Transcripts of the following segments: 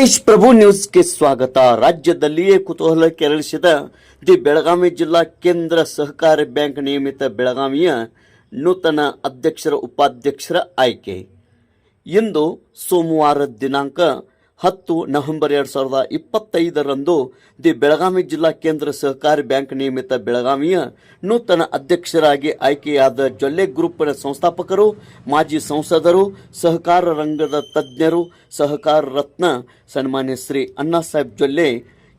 ತೇಜ್ ಪ್ರಭು ನ್ಯೂಸ್ಗೆ ಸ್ವಾಗತ. ರಾಜ್ಯದಲ್ಲಿಯೇ ಕುತೂಹಲ ಕೆರಳಿಸಿದ ದಿ ಬೆಳಗಾವಿ ಜಿಲ್ಲಾ ಕೇಂದ್ರ ಸಹಕಾರಿ ಬ್ಯಾಂಕ್ ನಿಯಮಿತ ಬೆಳಗಾವಿಯ ನೂತನ ಅಧ್ಯಕ್ಷರ, ಉಪಾಧ್ಯಕ್ಷರ ಆಯ್ಕೆ. ಇಂದು ಸೋಮವಾರ ದಿನಾಂಕ ಹತ್ತು ನವೆಂಬರ್ ಎರಡು ಸಾವಿರದ ಇಪ್ಪತ್ತೈದರಂದು ದಿ ಬೆಳಗಾವಿ ಜಿಲ್ಲಾ ಕೇಂದ್ರ ಸಹಕಾರಿ ಬ್ಯಾಂಕ್ ನಿಯಮಿತ ಬೆಳಗಾವಿಯ ನೂತನ ಅಧ್ಯಕ್ಷರಾಗಿ ಆಯ್ಕೆಯಾದ ಜೊಲ್ಲೆ ಗ್ರೂಪ್ನ ಸಂಸ್ಥಾಪಕರು, ಮಾಜಿ ಸಂಸದರು, ಸಹಕಾರ ರಂಗದ ತಜ್ಞರು, ಸಹಕಾರ ರತ್ನ ಸನ್ಮಾನ್ಯ ಶ್ರೀ ಅಣ್ಣಾ ಸಾಹೇಬ್ ಜೊಲ್ಲೆ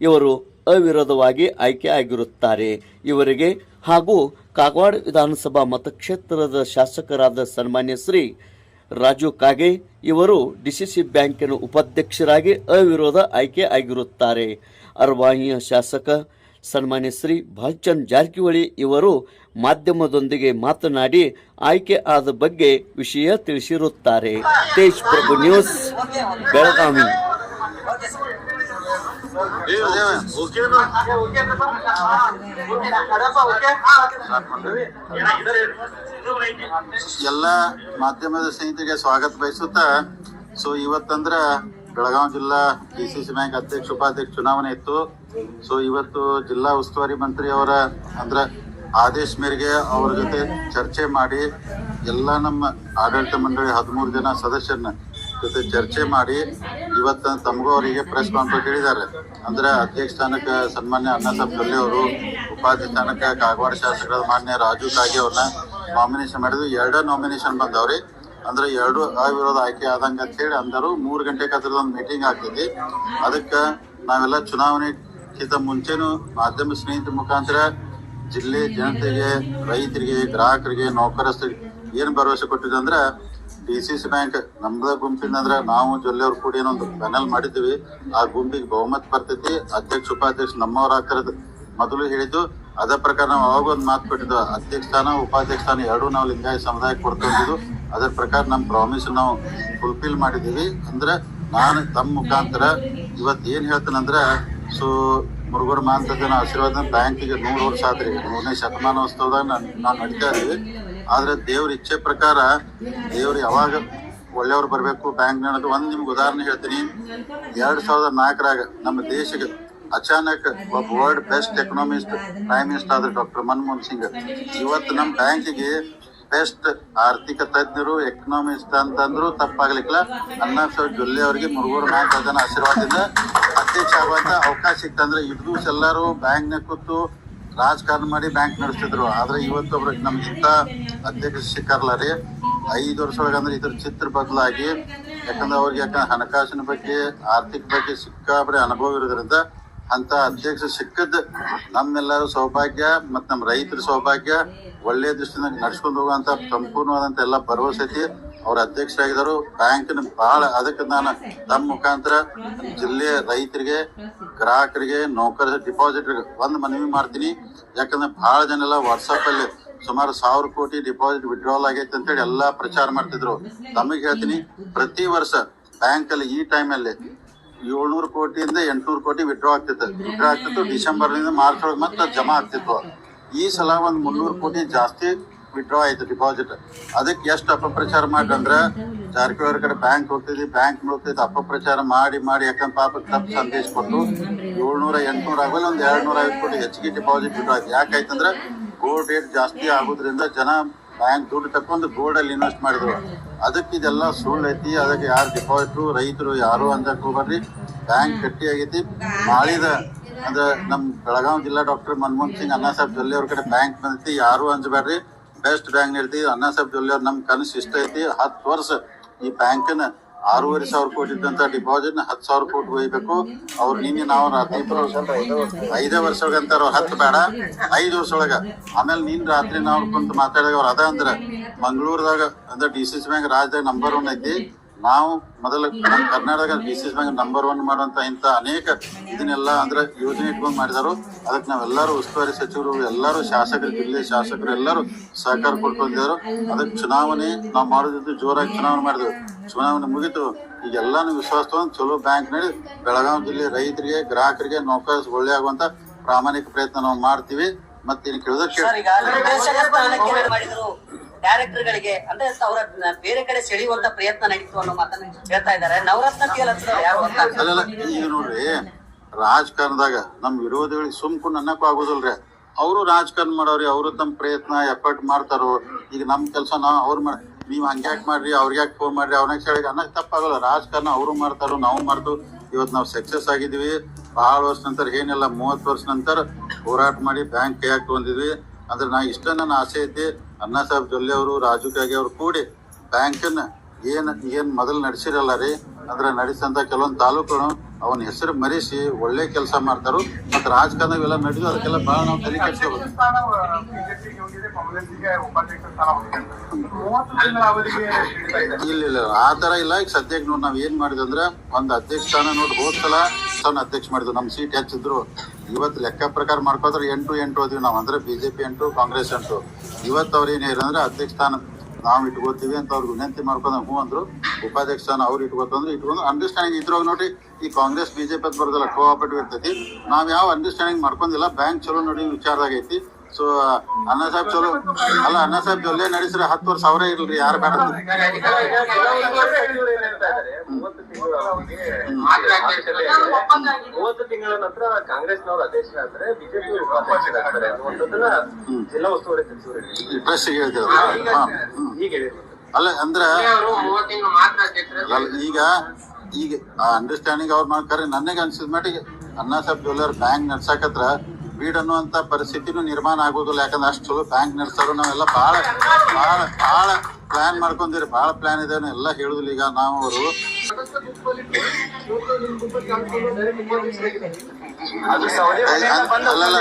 ಇವರು ಅವಿರೋಧವಾಗಿ ಆಯ್ಕೆ ಆಗಿರುತ್ತಾರೆ. ಇವರಿಗೆ ಹಾಗೂ ಕಾಗವಾಡ ವಿಧಾನಸಭಾ ಮತಕ್ಷೇತ್ರದ ಶಾಸಕರಾದ ಸನ್ಮಾನ್ಯ ಶ್ರೀ ರಾಜು ಕಾಗೆ ಇವರು ಡಿಸಿಸಿ ಬ್ಯಾಂಕಿನ ಉಪಾಧ್ಯಕ್ಷರಾಗಿ ಅವಿರೋಧ ಆಯ್ಕೆ ಆಗಿರುತ್ತಾರೆ. ಅರ್ವಾಹಿಯ ಶಾಸಕ ಸನ್ಮಾನ್ಯ ಶ್ರೀ ಭಾಲ್ಚಂದ್ ಜಾರಕಿಹೊಳಿ ಇವರು ಮಾಧ್ಯಮದೊಂದಿಗೆ ಮಾತನಾಡಿ ಆಯ್ಕೆ ಆದ ಬಗ್ಗೆ ವಿಷಯ ತಿಳಿಸಿರುತ್ತಾರೆ. ತೇಜ್ ಪ್ರಭು ನ್ಯೂಸ್, ಬೆಳಗಾವಿ. ಎಲ್ಲ ಮಾಧ್ಯಮದ ಸ್ನೇಹಿತರಿಗೆ ಸ್ವಾಗತ ಬಯಸುತ್ತಾ, ಸೊ ಇವತ್ತಂದ್ರ ಬೆಳಗಾವಿ ಜಿಲ್ಲಾ ಡಿ ಸಿ ಸಿ ಬ್ಯಾಂಕ್ ಅಧ್ಯಕ್ಷ, ಉಪಾಧ್ಯಕ್ಷ ಚುನಾವಣೆ ಇತ್ತು. ಸೊ ಇವತ್ತು ಜಿಲ್ಲಾ ಉಸ್ತುವಾರಿ ಮಂತ್ರಿ ಅವರ ಅಂದ್ರ ಆದೇಶ ಮೇರೆಗೆ ಅವ್ರ ಜೊತೆ ಚರ್ಚೆ ಮಾಡಿ ಎಲ್ಲ ನಮ್ಮ ಆಡಳಿತ ಮಂಡಳಿ ಹದಿಮೂರು ಜನ ಸದಸ್ಯರನ್ನ ಜೊತೆ ಚರ್ಚೆ ಮಾಡಿ ಇವತ್ತ ತಮಗೂ ಅವರಿಗೆ ಪ್ರೆಸ್ ಕಾನ್ಫರೆನ್ಸ್ ಹೇಳಿದ್ದಾರೆ. ಅಂದ್ರೆ ಅಧ್ಯಕ್ಷ ಸ್ಥಾನಕ್ಕೆ ಸನ್ಮಾನ್ಯ ಅಣ್ಣಾಸಾಬ್ ಕಲ್ಲಿ ಅವರು, ಉಪಾಧ್ಯಕ್ಷ ಸ್ಥಾನಕ್ಕೆ ಕಾಗವಾಡ ಶಾಸಕರಾದ ಮಾನ್ಯ ರಾಜು ಕಾಗೆ ಅವ್ರನ್ನ ನಾಮಿನೇಷನ್ ಮಾಡಿದ್ರು. ಎರಡೇ ನಾಮಿನೇಷನ್ ಬಂದವ್ರಿ. ಅಂದ್ರೆ ಎರಡು ಅವಿರೋಧ ಆಯ್ಕೆ ಆದಂಗ ಅಂತ ಹೇಳಿ ಅಂದರು. ಮೂರು ಗಂಟೆಗೆ ಅದ್ರದ್ದು ಒಂದು ಮೀಟಿಂಗ್ ಆಗ್ತೈತಿ ಅದಕ್ಕೆ ನಾವೆಲ್ಲ ಚುನಾವಣೆಗಿಂತ ಮುಂಚೆನೂ ಮಾಧ್ಯಮ ಸ್ನೇಹಿತರ ಮುಖಾಂತರ ಜಿಲ್ಲೆ ಜನತೆಗೆ, ರೈತರಿಗೆ, ಗ್ರಾಹಕರಿಗೆ, ನೌಕರಸ್ಥರಿಗೆ ಏನು ಭರವಸೆ ಕೊಟ್ಟಿದೆ ಅಂದ್ರೆ ಡಿ ಸಿ ಸಿ ಬ್ಯಾಂಕ್ ನಮ್ದ ಗುಂಪಿನ ಅಂದ್ರೆ ನಾವು ಜೊಲ್ಲೆಯವ್ರು ಕೂಡಿ ಏನೊಂದು ಪ್ಯಾನಲ್ ಮಾಡಿದ್ವಿ. ಆ ಗುಂಪಿಗೆ ಬಹುಮತ ಬರ್ತೈತಿ. ಅಧ್ಯಕ್ಷ, ಉಪಾಧ್ಯಕ್ಷ ನಮ್ಮವ್ರ ಹಾಕರದ್. ಮೊದಲು ಹೇಳಿದ್ದು, ಅದ ಪ್ರಕಾರ ನಾವು ಅವಾಗ ಒಂದು ಮಾತು ಕೊಟ್ಟಿದ್ದು, ಅಧ್ಯಕ್ಷ ಸ್ಥಾನ, ಉಪಾಧ್ಯಕ್ಷ ಸ್ಥಾನ ಎರಡೂ ನಾವು ಲಿಂಗಾಯ ಸಮುದಾಯಕ್ಕೆ ಕೊಡ್ಕೊಂಡಿದ್ದು. ಅದರ ಪ್ರಕಾರ ನಮ್ಮ ಪ್ರಾಮಿಸ್ ನಾವು ಫುಲ್ಫಿಲ್ ಮಾಡಿದ್ದೀವಿ. ಅಂದ್ರೆ ನಾನು ತಮ್ಮ ಮುಖಾಂತರ ಇವತ್ತು ಏನು ಹೇಳ್ತೇನೆ ಸೊ ಮುರುಗರು ಮಾಂತ ಜನ ಆಶೀರ್ವಾದ ಬ್ಯಾಂಕಿಗೆ ನೂರು ವರ್ಷ ಆದ್ರಿ. ನೂರನೇ ಶತಮಾನೋತ್ಸವದಾಗ ನಾವು ನಡೀತಾ ಇದೀವಿ. ಆದ್ರೆ ದೇವ್ರ ಇಚ್ಛೆ ಪ್ರಕಾರ ದೇವ್ರು ಯಾವಾಗ ಒಳ್ಳೆಯವ್ರು ಬರಬೇಕು ಬ್ಯಾಂಕ್ ಅನ್ನೋದು ಒಂದು ನಿಮ್ಗೆ ಉದಾಹರಣೆ ಹೇಳ್ತೀನಿ. ಎರಡ್ ಸಾವಿರದ ನಾಲ್ಕರಾಗ ನಮ್ಮ ದೇಶಕ್ಕೆ ಅಚಾನಕ್ ಒಬ್ಬ world best economist prime minister ಆದ್ರೆ ಡಾಕ್ಟರ್ ಮನಮೋಹನ್ ಸಿಂಗ್. ಇವತ್ತು ನಮ್ಮ ಬ್ಯಾಂಕಿಗೆ ಬೆಸ್ಟ್ ಆರ್ಥಿಕ ತಜ್ಞರು ಎಕನಾಮಿಸ್ಟ್ ಅಂತಂದ್ರು ತಪ್ಪಾಗ್ಲಿಕ್ಕಿಲ್ಲ. ಅಣ್ಣಾ ಸಾಹೇಬ್ ಜೊಲ್ಲೆ ಅವರಿಗೆ ಮುರುಗೂರು ನಾಲ್ಕು ಜನ ಆಶೀರ್ವಾದದಿಂದ ಅಧ್ಯಕ್ಷ ಆಗುವಂತ ಅವಕಾಶ ಸಿಕ್ತಂದ್ರೆ ಇಡ್ದು ಎಲ್ಲರೂ ಬ್ಯಾಂಕ್ನಾಗ ಕೂತು ರಾಜಕಾರಣ ಮಾಡಿ ಬ್ಯಾಂಕ್ ನಡೆಸ್ತಿದ್ರು. ಆದ್ರೆ ಇವತ್ತು ಒಬ್ರು ನಮ್ಗಿಂತ ಅಧ್ಯಕ್ಷ ಸಿಕ್ಕಾರಲ್ಲ ರೀ. ಐದು ವರ್ಷ ಒಳಗೆ ಅಂದ್ರೆ ಇದ್ರ ಚಿತ್ರ ಬದಲಾಗಿ, ಯಾಕಂದ್ರೆ ಅವ್ರಿಗೆ ಯಾಕಂದ್ರೆ ಹಣಕಾಸಿನ ಬಗ್ಗೆ, ಆರ್ಥಿಕ ಬಗ್ಗೆ ಸಿಕ್ಕಾಬರಿ ಅನುಭವ ಇರೋದ್ರಿಂದ ಅಂತ ಅಧ್ಯಕ್ಷ ಸಿಕ್ಕದ್ ನಮ್ಮೆಲ್ಲರ ಸೌಭಾಗ್ಯ ಮತ್ ನಮ್ಮ ರೈತರ ಸೌಭಾಗ್ಯ ಒಳ್ಳೆಯ ದೃಷ್ಟಿಯಿಂದ ನಡ್ಸ್ಕೊಂಡು ಹೋಗುವಂತ ಸಂಪೂರ್ಣವಾದಂತ ಎಲ್ಲ ಭರವಸೆ ಐತಿ. ಅವ್ರ ಅಧ್ಯಕ್ಷರಾಗಿದ್ದಾರೆ. ಬ್ಯಾಂಕ್ನ ಬಹಳ ಅದಕ್ಕೆ ನಾನು ತಮ್ಮ ಮುಖಾಂತರ ಜಿಲ್ಲೆಯ ರೈತರಿಗೆ, ಗ್ರಾಹಕರಿಗೆ, ನೌಕರ ಡಿಪಾಸಿಟ್ ಒಂದು ಮನವಿ ಮಾಡ್ತೀನಿ. ಯಾಕಂದ್ರೆ ಬಹಳ ಜನ ಎಲ್ಲ ವಾಟ್ಸಪ್ ಅಲ್ಲಿ ಸುಮಾರು ಸಾವಿರ ಕೋಟಿ ಡಿಪಾಸಿಟ್ ವಿಡ್ರಾವಲ್ ಆಗೈತೆ ಅಂತೇಳಿ ಎಲ್ಲ ಪ್ರಚಾರ ಮಾಡ್ತಿದ್ರು. ತಮಗೆ ಹೇಳ್ತೀನಿ, ಪ್ರತಿ ವರ್ಷ ಬ್ಯಾಂಕಲ್ಲಿ ಈ ಟೈಮಲ್ಲಿ ಏಳ್ನೂರು ಕೋಟಿಯಿಂದ ಎಂಟುನೂರು ಕೋಟಿ ವಿಡ್ರಾ ಆಗ್ತಿತ್ತು. ವಿಡ್ರಾ ಆಗ್ತಿತ್ತು. ಡಿಸೆಂಬರ್ನಿಂದ ಮಾರ್ಚ್ ಒಳಗೆ ಮತ್ತೆ ಜಮಾ ಆಗ್ತಿತ್ತು. ಈ ಸಲ ಒಂದು ಮುನ್ನೂರು ಕೋಟಿ ಜಾಸ್ತಿ ವಿಡ್ರಾ ಆಯ್ತು ಡಿಪಾಸಿಟ್ ಅದಕ್ಕೆ ಎಷ್ಟು ಅಪಪ್ರಚಾರ ಮಾಡಿ ಅಂದ್ರೆ, ಜಾರಕಿಹೊಳಿ ಕಡೆ ಬ್ಯಾಂಕ್ ಹೋಗ್ತಿದ್ವಿ ಬ್ಯಾಂಕ್ ನೋಡ್ತಿದ್ವಿ ಅಪಪ್ರಚಾರ ಮಾಡಿ ಮಾಡಿ, ಯಾಕಂದ್ರೆ ಪಾಪಕ್ಕೆ ತಪ್ಪು ಸಂದೇಶ ಕೊಟ್ಟು ಏಳ್ನೂರ ಎಂಟ್ನೂರ ಆಗಲ್ಲ, ಒಂದು ಎರಡು ನೂರ ಐವತ್ತು ಕೋಟಿ ಹೆಚ್ಚಿಗೆ ಡಿಪಾಸಿಟ್ ವಿಡ್ರಾ ಆಯ್ತು. ಯಾಕಾಯ್ತಂದ್ರೆ ಗೋಲ್ಡ್ ರೇಟ್ ಜಾಸ್ತಿ ಆಗೋದ್ರಿಂದ ಜನ ಬ್ಯಾಂಕ್ ದುಡ್ಡು ತಕೊಂಡು ಗೋಲ್ಡ್ ಅಲ್ಲಿ ಇನ್ವೆಸ್ಟ್ ಮಾಡಿದ್ರು. ಅದಕ್ಕೆ ಇದೆಲ್ಲ ಸುಳ್ಳು ಐತಿ, ಅದಕ್ಕೆ ಯಾರು ಡಿಪಾಸಿಟ್ರು ರೈತರು ಯಾರು ಅಂತ ಹೋಗ್ಬರ್ರಿ ಬ್ಯಾಂಕ್ ಕಟ್ಟಿ ಆಗೈತಿ. ಮಾಡಿದ ಅಂದ್ರೆ ನಮ್ಮ ಬೆಳಗಾವಿ ಜಿಲ್ಲಾ ಡಾಕ್ಟರ್ ಮನಮೋಹನ್ ಸಿಂಗ್ ಅಣ್ಣಾ ಸಾಹೇಬ್ ಜೊಲ್ಲೆ ಅವ್ರ ಕಡೆ ಬ್ಯಾಂಕ್ ಬಂದೈತಿ, ಯಾರು ಅಂಜಬೇಡ್ರಿ ಬೆಸ್ಟ್ ಬ್ಯಾಂಕ್ ಹೇಳ್ತಿ ಅಣ್ಣಾ ಸಾಹೇಬ್ ಜೊಲ್ಲೆ ನಮ್ಮ ನಮ್ ಕನಸು ಇಷ್ಟ ಐತಿ. ಹತ್ತು ವರ್ಷ ಈ ಬ್ಯಾಂಕ್ನ ಆರೂವರೆ ಸಾವಿರ ಕೋಟಿ ಇದ್ದಂತ ಡಿಪಾಸಿಟ್ ಹತ್ತು ಸಾವಿರ ಕೋಟಿ ಒಯ್ಬೇಕು. ಅವ್ರು ನಿನ್ನೆ ನಾವು ರಾತ್ರಿ ಐದೇ ವರ್ಷ ಅಂತಾರ, ಹತ್ತು ಬೇಡ, ಐದು ವರ್ಷ ಒಳಗ ಆಮೇಲೆ ನೀನ್ ರಾತ್ರಿ ನಾವು ಕುಂತ ಮಾತಾಡಿದಾಗ ಅವ್ರ ಅದ ಅಂದ್ರ, ಮಂಗಳೂರದಾಗ ಅಂದ್ರೆ ಡಿ ಸಿ ಸಿ ಬ್ಯಾಂಕ್ ರಾಜ್ಯದಾಗ ನಂಬರ್ ಒನ್ ಐತಿ. ನಾವು ಮೊದಲ ನಮ್ಮ Karnataka D C bank number one ಮಾಡುವಂತ ಇಂತ ಅನೇಕ ಇದನ್ನೆಲ್ಲ ಅಂದ್ರೆ ಯೋಜನೆ ಇಟ್ಕೊಂಡು ಮಾಡಿದಾರು. ಅದಕ್ಕೆ ನಾವೆಲ್ಲರೂ ಉಸ್ತುವಾರಿ ಸಚಿವರು ಎಲ್ಲರೂ ಶಾಸಕರು ಜಿಲ್ಲೆ ಶಾಸಕರು ಎಲ್ಲರೂ ಸಹಕಾರ ಕೊಟ್ಕೊಂಡಿದ್ದಾರೆ ಅದಕ್ಕೆ ಚುನಾವಣೆ ನಾವು ಮಾಡೋದಿದ್ದು ಜೋರಾಗಿ ಚುನಾವಣೆ ಮಾಡಿದ್ವಿ. ಚುನಾವಣೆ ಮುಗಿತು. ಈಗ ಎಲ್ಲಾನು ವಿಶ್ವಾಸ ತಗೊಂಡು ಚಲೋ ಬ್ಯಾಂಕ್ ನಡಿ. ಬೆಳಗಾವಿ ಜಿಲ್ಲೆ ರೈತರಿಗೆ ಗ್ರಾಹಕರಿಗೆ ನೌಕರ ಒಳ್ಳೆ ಆಗುವಂತ ಪ್ರಾಮಾಣಿಕ ಪ್ರಯತ್ನ ನಾವು ಮಾಡ್ತೀವಿ. ಮತ್ತೆ ಕೇಳಿದ್ರೆ ಡೈರೆಕ್ಟರ್ ಗಳಿಗೆ ಅಂದ್ರೆ ಅವರ ಬೇರೆ ಕಡೆ ಸೆಳೆಯುವಂತ ಪ್ರಯತ್ನ ನಡೀತು ಅನ್ನೋ ಮಾತನ್ನ ಹೇಳ್ತಾ ಇದ್ದಾರೆ. ನವರತ್ನ ಟೀಲ್ ಯಾರು ಈಗ ರಾಜಕಾರಣದಾಗ ನಮ್ ವಿರೋಧಿಗಳಿಗೆ ಸುಮ್ಕು ಅನ್ನಕ್ಕೂ ಆಗೋದಿಲ್ರಿ. ಅವರು ರಾಜಕಾರಣ ಮಾಡೋರಿ, ಅವರು ತಮ್ಮ ಪ್ರಯತ್ನ ಎಫರ್ಟ್ ಮಾಡ್ತಾರೋ, ಈಗ ನಮ್ ಕೆಲಸ ನಾವು ಅವ್ರ ಮಾಡ ನೀವು ಹಂಗ್ಯಾಕ್ ಮಾಡ್ರಿ ಅವ್ರಿಗೆ ಫೋನ್ ಮಾಡ್ರಿ ಅವ್ರಿಗೆ ಹೇಳಿ ಅನ್ನಕ್ ತಪ್ಪಾಗಲ್ಲ, ರಾಜಕಾರಣ ಅವರು ಮಾಡ್ತಾರೋ, ನಾವು ಮಾಡ್ತು ಇವತ್ತು ನಾವು ಸಕ್ಸಸ್ ಆಗಿದ್ವಿ. ಬಹಳ ವರ್ಷ ನಂತರ ಏನಿಲ್ಲ, ಮೂವತ್ತು ವರ್ಷ ನಂತರ ಹೋರಾಟ ಮಾಡಿ ಬ್ಯಾಂಕ್ ಕೈಯಾಗ ತಗೊಂಡಿದ್ವಿ. ಅಂದ್ರೆ ನಾ ಇಷ್ಟ ನನ್ನ ಆಸೆ ಐತಿ ಅಣ್ಣಾ ಸಾಹೇಬ್ ಜೊಲ್ಲೆ ಅವರು, ರಾಜು ಕಾಗೆ ಅವ್ರು ಕೂಡಿ ಬ್ಯಾಂಕನ್ನ ಏನ್ ಏನ್ ಮೊದಲು ನಡೆಸಿರಲ್ಲ ರೀ, ಅಂದ್ರೆ ನಡೆಸಂತ ಕೆಲವೊಂದು ತಾಲೂಕು ಅವನ ಹೆಸರು ಮರೆಸಿ ಒಳ್ಳೆ ಕೆಲಸ ಮಾಡ್ತಾರು, ಮತ್ತೆ ರಾಜಕಾರಣ ಇವೆಲ್ಲ ನಡೆದು, ಅದಕ್ಕೆಲ್ಲ ಬಹಳ ನಾವು ತಲೆ ಕೆಡ್ಸ್ಕೊಬೇಕು. ಇಲ್ಲ ಇಲ್ಲ ಆ ತರ ಇಲ್ಲ. ಈಗ ಸದ್ಯಕ್ಕೆ ನೋಡಿ ನಾವ್ ಏನ್ ಮಾಡಿದ್ವಿ ಅಂದ್ರೆ ಒಂದ್ ಅಧ್ಯಕ್ಷ ಸ್ಥಾನ ನೋಡಿ ಹೋದ್ಸಲ ಅಧ್ಯಕ್ಷ ಮಾಡಿದ್ವಿ. ನಮ್ ಸೀಟ್ ಹೆಚ್ಚಿದ್ರು. ಇವತ್ತು ಲೆಕ್ಕ ಪ್ರಕಾರ ಮಾಡ್ಕೋದ್ರೆ ಎಂಟು ಎಂಟು ಹೋದ್ವಿ ನಾವು. ಅಂದ್ರೆ ಬಿಜೆಪಿ ಎಂಟು, ಕಾಂಗ್ರೆಸ್ ಎಂಟು. ಇವತ್ತು ಅವ್ರು ಏನ್ ಇರಂದ್ರೆ ಅಧ್ಯಕ್ಷ ಸ್ಥಾನ ನಾವು ಇಟ್ಕೋತೀವಿ ಅಂತ ಅವ್ರಿಗೆ ವಿನಂತಿ ಮಾಡ್ಕೊಂಡ್ ಹ್ಞೂ ಅಂದ್ರು. ಉಪಾಧ್ಯಕ್ಷ ಸ್ಥಾನ ಅವ್ರು ಇಟ್ಕೋತಂದ್ರೆ ಇಟ್ಕೊಂಡು ಅಂಡರ್ಸ್ಟ್ಯಾಂಡಿಂಗ್ ಇದ್ರೋಗ ನೋಡಿ, ಈ ಕಾಂಗ್ರೆಸ್ ಬಿಜೆಪಿ ಅಂತ ಬರೋದಲ್ಲ ಕೋಆಪರೇಟಿವ್ ಇರ್ತೈತಿ. ನಾವು ಯಾವ ಅಂಡರ್ಸ್ಟ್ಯಾಂಡಿಂಗ್ ಮಾಡ್ಕೊಂಡಿಲ್ಲ ಬ್ಯಾಂಕ್ ಚಲೋ ನೋಡಿ ವಿಚಾರದಾಗ ಐತಿ. ಸೊ ಅಣ್ಣ ಸಾಹೇಬ್ ಚಲೋ. ಅಲ್ಲ ಅಣ್ಣ ಸಾಹೇಬ್ ಜೊಲ್ಲೆ ನಡೆಸಿದ್ರೆ ಹತ್ತು ವರ್ಷ ಅವರೇ ಇಲ್ರಿ ಯಾರು ಬೇಡ. ಮೂವತ್ತು ತಿಂಗಳ ನಂತರ ಕಾಂಗ್ರೆಸ್ನವರು ಅಧ್ಯಕ್ಷರಾದ್ರೆ ಬಿಜೆಪಿ ಉಪಾಧ್ಯಕ್ಷರಾಗ್ತಾರೆ ಅನ್ನುವಂಥದ್ದನ್ನ ಜಿಲ್ಲಾ ಉಸ್ತುವಾರಿ ಸಚಿವರು ಪ್ರೆಸ್ ಹೇಳ್ತೇವೆ. ಹೀಗೆ ಅಲ್ಲ ಅಂದ್ರೆ ಈಗ ಈಗ ಅಂಡರ್ಸ್ಟ್ಯಾಂಡಿಂಗ್ ಅವ್ರು ಮಾಡ್ತಾರೆ ನನಗೆ ಅನ್ಸಿದ ಮಟ್ಟಿಗೆ ಅಣ್ಣಾ ಸಾಹೇಬ್ ಜುವೆಲ್ಲರ್ ಬ್ಯಾಂಕ್ ನಡ್ಸಕತ್ರ ಬೀಡ್ ಅನ್ನುವಂತ ಪರಿಸ್ಥಿತಿನೂ ನಿರ್ಮಾಣ ಆಗೋದಿಲ್ಲ ಯಾಕಂದ್ರೆ ಅಷ್ಟು ಬ್ಯಾಂಕ್ ನಡೆಸೋರು ನಾವೆಲ್ಲ ಬಹಳ ಬಹಳ ಬಹಳ ಪ್ಲಾನ್ ಮಾಡ್ಕೊಂಡಿರಿ. ಬಹಳ ಪ್ಲಾನ್ ಇದೆ ಎಲ್ಲ ಹೇಳುದಿಲ್ಲ ಈಗ ನಾವು ಅವರು ಅಲ್ಲಲ್ಲ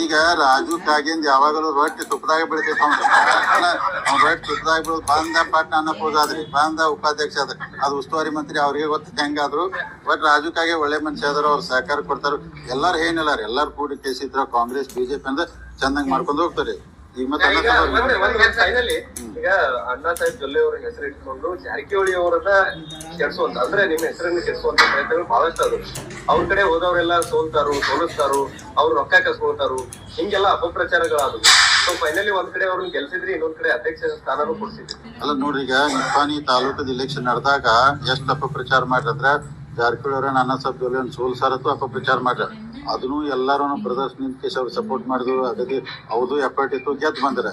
ಈಗ ರಾಜು ಕಾಗಿಂದ ಯಾವಾಗಲೂ ರೊಟ್ಟಿ ತುಪ್ಪದಾಗ ಬೆಳಿತೈತೆ ಅವ್ನು ರೊಟ್ಟಿ ತುಪ್ಪದಾಗ ಬೆಳೆದು ಬಂದ ಪಟ್ಟ ಅನ್ನ ಆದ್ರಿ ಬಂದ ಉಪಾಧ್ಯಕ್ಷ ಆದ್ರಿ. ಅದು ಉಸ್ತುವಾರಿ ಮಂತ್ರಿ ಅವ್ರಿಗೆ ಗೊತ್ತ ಹೆಂಗಾದ್ರು ಬಟ್ ರಾಜು ಕಾಗೆ ಒಳ್ಳೆ ಮನುಷ್ಯ ಆದ್ರು ಅವ್ರು ಸಹಕಾರ ಕೊಡ್ತಾರ. ಎಲ್ಲಾರು ಏನಿಲ್ಲ ಎಲ್ಲಾರು ಕೂಡಿ ಕೇಸಿದ್ರ ಕಾಂಗ್ರೆಸ್ ಬಿಜೆಪಿ ಅಂದ್ರೆ ಚಂದಂಗ್ ಮಾಡ್ಕೊಂಡು ಹೋಗ್ತಾರೆ. ಈಗ ಮತ್ತೆ ಅಣ್ಣ ಸಾಹೇಬ್ ಫೈನಲಿ ಈಗ ಅಣ್ಣಾ ಸಾಹೇಬ್ ಜೊಲ್ಲೆ ಅವರ ಹೆಸರು ಇಟ್ಕೊಂಡು ಜಾರಕಿಹೊಳಿ ಅವರನ್ನ ಕೆಡ್ಸುವಂತ ಅಂದ್ರೆ ನಿಮ್ಮ ಹೆಸರನ್ನು ಕೆಡ್ಸುವಂತ ಪ್ರಯತ್ನಗಳು ಬಹಳಷ್ಟು ಅದು. ಅವ್ರ ಕಡೆ ಹೋದವರೆಲ್ಲ ಸೋಲ್ತಾರು ಸೋಲಿಸ್ತಾರು ಅವ್ರು ರೊಕ್ಕ ಕಸ್ಕೊಳ್ತಾರು ಹಿಂಗೆಲ್ಲ ಅಪಪ್ರಚಾರಗಳಾದವು. ಸೊ ಫೈನಲಿ ಒಂದ್ ಕಡೆ ಅವ್ರನ್ನ ಗೆಲ್ಸಿದ್ರಿ ಇನ್ನೊಂದ್ ಕಡೆ ಅಧ್ಯಕ್ಷ ಸ್ಥಾನನೂ ಕೊಡ್ಸಿದ್ರಿ. ಅಲ್ಲ ನೋಡ್ರಿ ಈಗ ನಿಪ್ಪಾಣಿ ತಾಲೂಕದ ಇಲೆಕ್ಷನ್ ನಡೆದಾಗ ಎಷ್ಟು ಅಪಪ್ರಚಾರ ಮಾಡ್ರಂದ್ರ ಜಾರಕಿಹೊಳಿ ಅವರ ನನ್ನ ಸಬ್ ಒಂದು ಸೋಲ್ಸಾರತ್ತು ಅಪಪ್ರಚಾರ ಮಾಡ್ರ. ಅದನ್ನು ಎಲ್ಲಾರು ಬ್ರದರ್ಸ್ ನಿಂತ ಅವ್ರು ಸಪೋರ್ಟ್ ಮಾಡಿದ್ರು. ಅದಕ್ಕೆ ಅವ್ರದ್ದು ಎಫರ್ಟ್ ಇತ್ತು. ಗೆದ್ದು ಬಂದ್ರ.